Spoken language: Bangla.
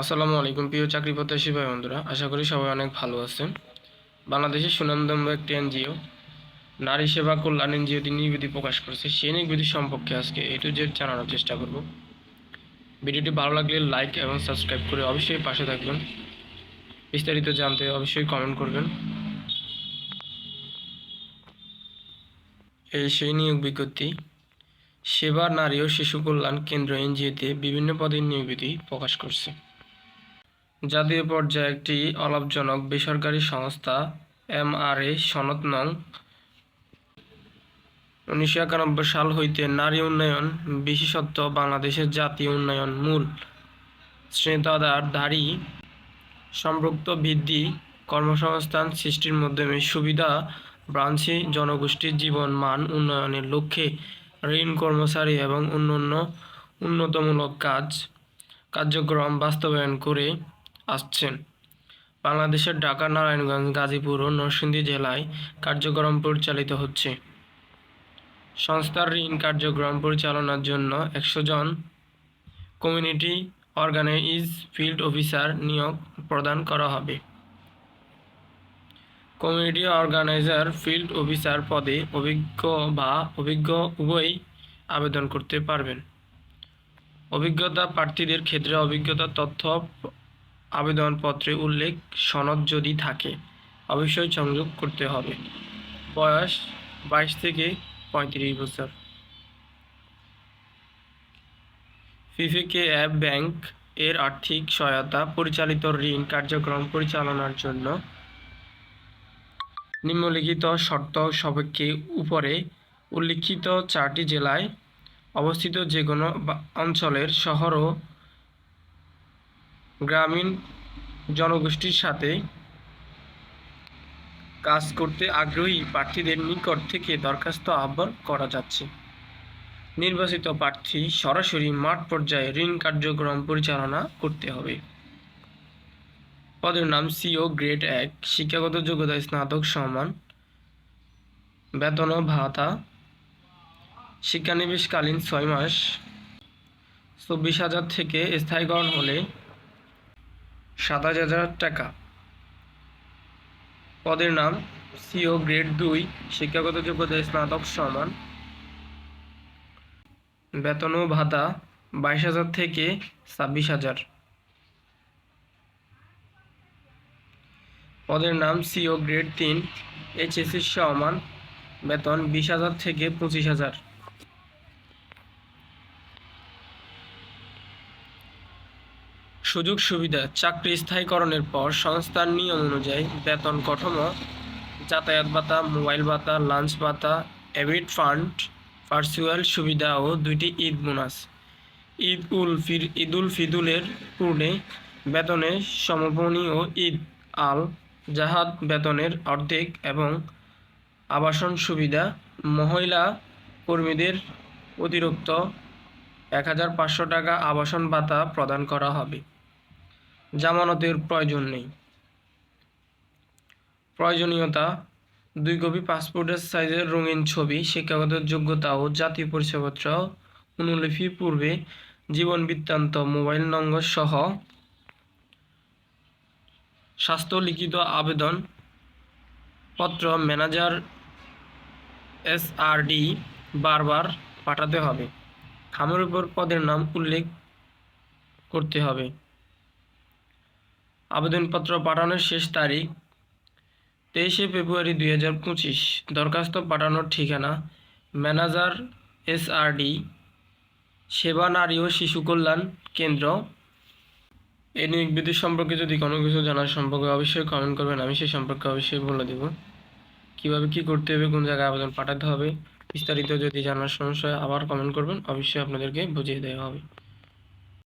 আসসালামু আলাইকুম, প্রিয় চাকরি প্রত্যাশী ভাই বন্ধুরা। আশা করি সবাই অনেক ভালো আছেন। বাংলাদেশের সুনামদম্ব একটি এনজিও, নারী সেবা কল্যাণ এনজিও এনজিওটি নির্বিধি প্রকাশ করেছে। সেই নির্বিধি সম্পর্কে আজকে এ টু জেড জানানোর চেষ্টা করব। ভিডিওটি ভালো লাগলে লাইক এবং সাবস্ক্রাইব করে অবশ্যই পাশে থাকবেন। বিস্তারিত জানতে অবশ্যই কমেন্ট করবেন। এই সেই নিয়োগ বিজ্ঞপ্তি, সেবা নারী ও শিশু কল্যাণ কেন্দ্র এনজিওতে বিভিন্ন পদের নিয়োগবিধি প্রকাশ করছে। জাতীয় পর্যায়ে একটি অলাভজনক বেসরকারি সংস্থা, এমআরএ, সনদ নং উনিশশো একানব্বই সাল হইতে নারী উন্নয়ন বিশেষত্ব বাংলাদেশের জাতীয় উন্নয়ন মূল শ্রেণীদারধারী সম্পৃক্ত বৃদ্ধি কর্মসংস্থান সৃষ্টির মাধ্যমে সুবিধা ব্রাঞ্চে জনগোষ্ঠীর জীবন মান উন্নয়নের লক্ষ্যে ঋণ কর্মচারী এবং অন্যান্য উন্নতমূলক কাজ, কার্যক্রম বাস্তবায়ন করে আসছেন। বাংলাদেশের ঢাকা, নারায়ণগঞ্জ, গাজীপুর ও নরসিংদী জেলায় কার্যক্রম পরিচালিত হচ্ছে। সংস্থার ঋণ কার্যক্রম পরিচালনার জন্য একশো জন কমিউনিটি অর্গানাইজ ফিল্ড অফিসার নিয়োগ প্রদান করা হবে। কমিউনিটি অর্গানাইজার ফিল্ড অফিসার পদে অভিজ্ঞ বা অভিজ্ঞ উভয়ই আবেদন করতে পারবেন। অভিজ্ঞতা প্রার্থীদের ক্ষেত্রে অভিজ্ঞতা তথ্য আবেদনপত্রে উল্লেখ সনদ যদি থাকে, অবশ্যই সংযোগ করতে হবে। বয়স বাইশ থেকে পঁয়ত্রিশ বছর। ফিফিকে অ্যাপ ব্যাংক এর আর্থিক সহায়তা, পরিচালিত ঋণ কার্যক্রম পরিচালনার জন্য নিম্নলিখিত শর্ত সাপেক্ষে উপরে উল্লিখিত চারটি জেলায় অবস্থিত যে কোনো অঞ্চলের শহর ও গ্রামীণ জনগোষ্ঠীর সাথে কাজ করতে আগ্রহী প্রার্থীদের নিকট থেকে দরখাস্ত আহ্বান করা যাচ্ছে। নির্বাচিত প্রার্থী সরাসরি মাঠ পর্যায়ে ঋণ কার্যক্রম পরিচালনা করতে হবে। পদের নাম সিও গ্রেড এক, শিক্ষাগত যোগ্যতা স্নাতক সমান, বেতন ও ভাতা, শিক্ষানিবেশকালীন ছয় মাস, চব্বিশ হাজার থেকে স্থায়ীকরণ হলে সাতাশ হাজার টাকা। পদের নাম সিও গ্রেড দুই, শিক্ষাগত যোগ্যতা স্নাতক সমান। বেতন ও ভাতা বাইশ হাজার থেকে ছাব্বিশ হাজার। পদের নাম সিও গ্রেড তিন এইচএসসি সমান। বেতন বিশ হাজার থেকে পঁচিশ হাজার। সুযোগ সুবিধা চাকরি স্থায়ীকরণের পর সংস্থার নিয়ম অনুযায়ী বেতন কাঠামো, যাতায়াত ভাতা, মোবাইল ভাতা, লাঞ্চ ভাতা অ্যাবিট ফান্ড, ভার্চুয়াল সুবিধা ও দুইটি ঈদ বোনাস। ঈদ উল ফির, ঈদ উল ফিদুলের পূর্ণে বেতনের সমভনী ও ঈদ আল জাহাদ বেতনের অর্ধেক এবং আবাসন সুবিধা, মহিলা কর্মীদের অতিরিক্ত এক হাজার পাঁচশো টাকা আবাসন ভাতা প্রদান করা হবে। জামানতের প্রয়োজন নেই। প্রয়োজনীয়তা, দুই কপি পাসপোর্টের সাইজের রঙিন ছবি, শিক্ষাগত যোগ্যতা ও জাতীয় পরিচয়পত্র, অনুলিপি পূর্বে, জীবন বৃত্তান্ত, মোবাইল নম্বর সহ স্বাস্থ্য লিখিত আবেদন পত্র ম্যানেজার এসআরডি বারবার পাঠাতে হবে। খামের উপর পদের নাম উল্লেখ করতে হবে। আবেদনপত্র পাঠানোর শেষ তারিখ তেইশে ফেব্রুয়ারি দুই হাজার পঁচিশ। দরখাস্ত পাঠানোর ঠিকানা ম্যানেজার, এসআরডি, সেবা নারী ও শিশু কল্যাণ কেন্দ্র। এই নিয়োগ বিদ্যুৎ সম্পর্কে যদি কোনো কিছু জানার সম্পর্কে অবশ্যই কমেন্ট করবেন, আমি সেই সম্পর্কে অবশ্যই বলে দেব। কীভাবে কী করতে হবে, কোন জায়গায় আবেদন পাঠাতে হবে, বিস্তারিত যদি জানার সমস্যা আবার কমেন্ট করবেন, অবশ্যই আপনাদেরকে বুঝিয়ে দেওয়া হবে।